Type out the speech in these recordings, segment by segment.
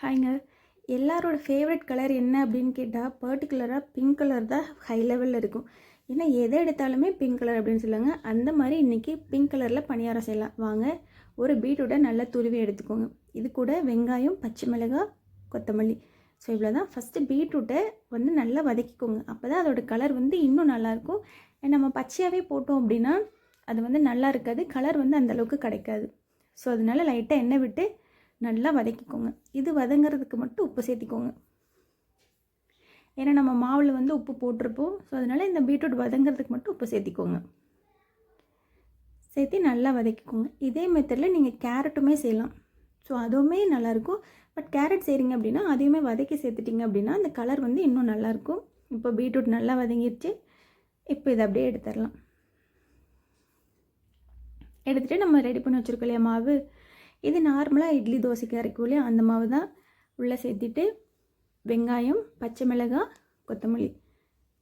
ஹாய்ங்க. எல்லாரோட favourite colour என்ன அப்படின்னு கேட்டால் பர்டிகுலராக பிங்க் கலர் தான் ஹை லெவலில் இருக்கும். ஏன்னா எதை எடுத்தாலுமே பிங்க் கலர் அப்படின்னு சொல்லுவாங்க. அந்த மாதிரி இன்றைக்கி பிங்க் கலரில் பணியாரம் செய்யலாம். வாங்க ஒரு பீட்ரூட்டை நல்லா துருவி எடுத்துக்கோங்க. இது கூட வெங்காயம் பச்சை மிளகாய் கொத்தமல்லி. ஸோ இவ்வளோ தான் ஃபஸ்ட்டு பீட்ரூட்டை வந்து நல்லா வதக்கிக்கோங்க. அப்போ தான் அதோட கலர் வந்து இன்னும் நல்லாயிருக்கும் நம்ம பச்சையாகவே போட்டோம் அப்படின்னா அது வந்து நல்லா இருக்காது. கலர் வந்து அந்தளவுக்கு கிடைக்காது. ஸோ அதனால லைட்டாக எண்ணெய் விட்டு நல்லா வதக்கிக்கோங்க. இது வதங்கிறதுக்கு மட்டும் உப்பு சேர்த்திக்கோங்க. ஏன்னா நம்ம மாவில் வந்து உப்பு போட்டிருப்போம். ஸோ அதனால் இந்த பீட்ரூட் வதங்கிறதுக்கு மட்டும் உப்பு சேர்த்திக்கோங்க. சேர்த்து நல்லா வதக்கிக்கோங்க. இதே மெத்தடில் நீங்கள் கேரட்டுமே செய்யலாம். ஸோ அதுவுமே நல்லாயிருக்கும். பட் கேரட் செய்கிறீங்க அப்படின்னா அதையுமே வதக்கி சேர்த்துட்டிங்க அப்படின்னா அந்த கலர் வந்து இன்னும் நல்லாயிருக்கும். இப்போ பீட்ரூட் நல்லா வதங்கிடுச்சு இப்போ இதை அப்படியே எடுத்துடலாம். எடுத்துகிட்டு நம்ம ரெடி பண்ணி வச்சுருக்கோம் இல்லையா மாவு? இது நார்மலாக இட்லி தோசைக்கு அரைக்கும் அந்த மாவு தான் உள்ளே சேர்த்திட்டு வெங்காயம் பச்சை மிளகாய் கொத்தமல்லி.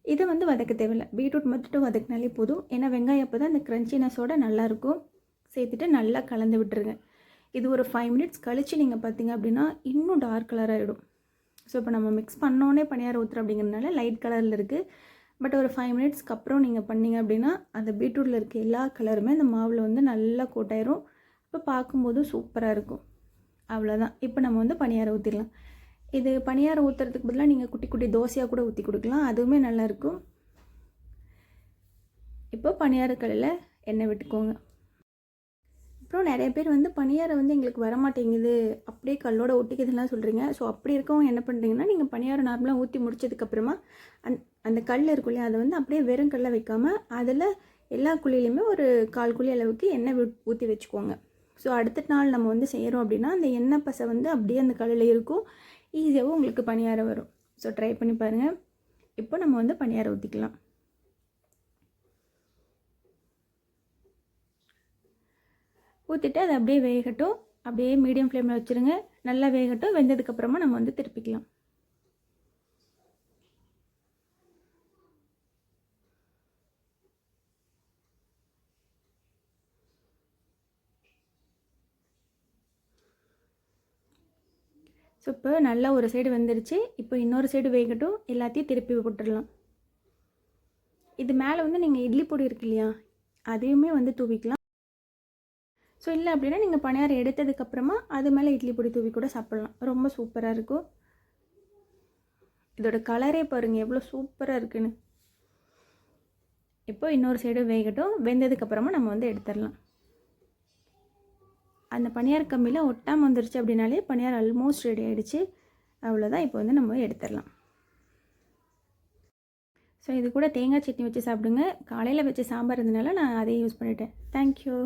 இதை வந்து வதக்க தேவையில்லை. பீட்ரூட் மட்டும் வதக்கினாலே போதும். ஏன்னா வெங்காயம் அப்போ தான் அந்த க்ரன்ச்சினஸோட நல்லாயிருக்கும் சேர்த்துட்டு நல்லா கலந்து விட்டுருங்க. இது ஒரு ஃபைவ் மினிட்ஸ் கழித்து நீங்கள் பார்த்தீங்க அப்படின்னா இன்னும் டார்க் கலர் ஆகிடும் ஸோ இப்போ நம்ம மிக்ஸ் பண்ணோன்னே பணியாரம் ஊற்றுறோம் அப்படிங்கிறதுனால லைட் கலரில் இருக்குது பட் ஒரு ஃபைவ் மினிட்ஸ்க்கு அப்புறம் நீங்கள் பண்ணிங்க அப்படின்னா அந்த பீட்ரூட்டில் இருக்க எல்லா கலருமே அந்த மாவில் வந்து நல்லா கோட்டாயிரும் இப்போ பார்க்கும்போது சூப்பராக இருக்கும். அவ்வளோதான் இப்போ நம்ம வந்து பணியாரம் ஊற்றிடலாம் இது பணியாரம் ஊற்றுறதுக்கு பதிலாக நீங்கள் குட்டி குட்டி தோசையாக கூட ஊற்றி கொடுக்கலாம். அதுவுமே நல்லாயிருக்கும் இப்போ பணியாரக்கடையில் எண்ணெய் விட்டுக்கோங்க. அப்புறம் நிறைய பேர் வந்து பணியாரம் வந்து எங்களுக்கு வரமாட்டேங்குது. அப்படியே கல்லோட ஒட்டிக்குதுலாம் சொல்கிறீங்க ஸோ அப்படி இருக்கவங்க என்ன பண்ணுறீங்கன்னா நீங்கள் பணியாரம் நார்மலாக ஊற்றி முடிச்சதுக்கப்புறமா அந் அந்த கல் இருக்கும் இல்லையா அதை வந்து அப்படியே வெறும் கல்லை வைக்காமல் அதில் எல்லா குழியிலையுமே ஒரு கால் குழி அளவுக்கு எண்ணெய் ஊற்றி வச்சுக்கோங்க. ஸோ அடுத்த நாள் நம்ம வந்து செய்கிறோம் அப்படின்னா அந்த எண்ணெய் பசை வந்து அப்படியே அந்த கல்லில் இருக்கும். ஈஸியாகவும் உங்களுக்கு பணியாரம் வரும். ஸோ ட்ரை பண்ணி பாருங்கள் இப்போ நம்ம வந்து பணியாரம் ஊற்றிக்கலாம் ஊற்றிட்டு அதை அப்படியே வேகட்டும். அப்படியே மீடியம் ஃப்ளேமில் வச்சுருங்க. நல்லா வேகட்டும். வெந்ததுக்கப்புறமா நம்ம வந்து திருப்பிக்கலாம். ஸோ இப்போ நல்லா ஒரு சைடு வந்துருச்சு. இப்போ இன்னொரு சைடு வேகட்டும். எல்லாத்தையும் திருப்பி போட்டுடலாம். இது மேலே வந்து நீங்கள் இட்லி பொடி இருக்கு இல்லையா? அதையுமே வந்து தூவிக்கலாம். ஸோ இல்லை அப்படின்னா நீங்கள் பணியாரம் எடுத்ததுக்கப்புறமா அது மேலே இட்லி பொடி தூவி கூட சாப்பிட்லாம். ரொம்ப சூப்பராக இருக்கும். இதோட கலரே பாருங்கள் எவ்வளோ சூப்பராக இருக்குன்னு. இப்போ இன்னொரு சைடு வேகட்டும். வெந்ததுக்கப்புறமா நம்ம வந்து எடுத்துடலாம். அந்த பனியார் கம்பியில் ஒட்டாமல் வந்துருச்சு அப்படின்னாலே பனியார் ஆல்மோஸ்ட் ரெடி ஆகிடுச்சு அவ்வளோதான் இப்போ வந்து நம்ம எடுத்துடலாம். ஸோ இது கூட தேங்காய் சட்னி வச்சு சாப்பிடுங்க. காலையில் வச்சு சாம்பார் இருந்தனால நான் அதையும் யூஸ் பண்ணிட்டேன். தேங்க்யூ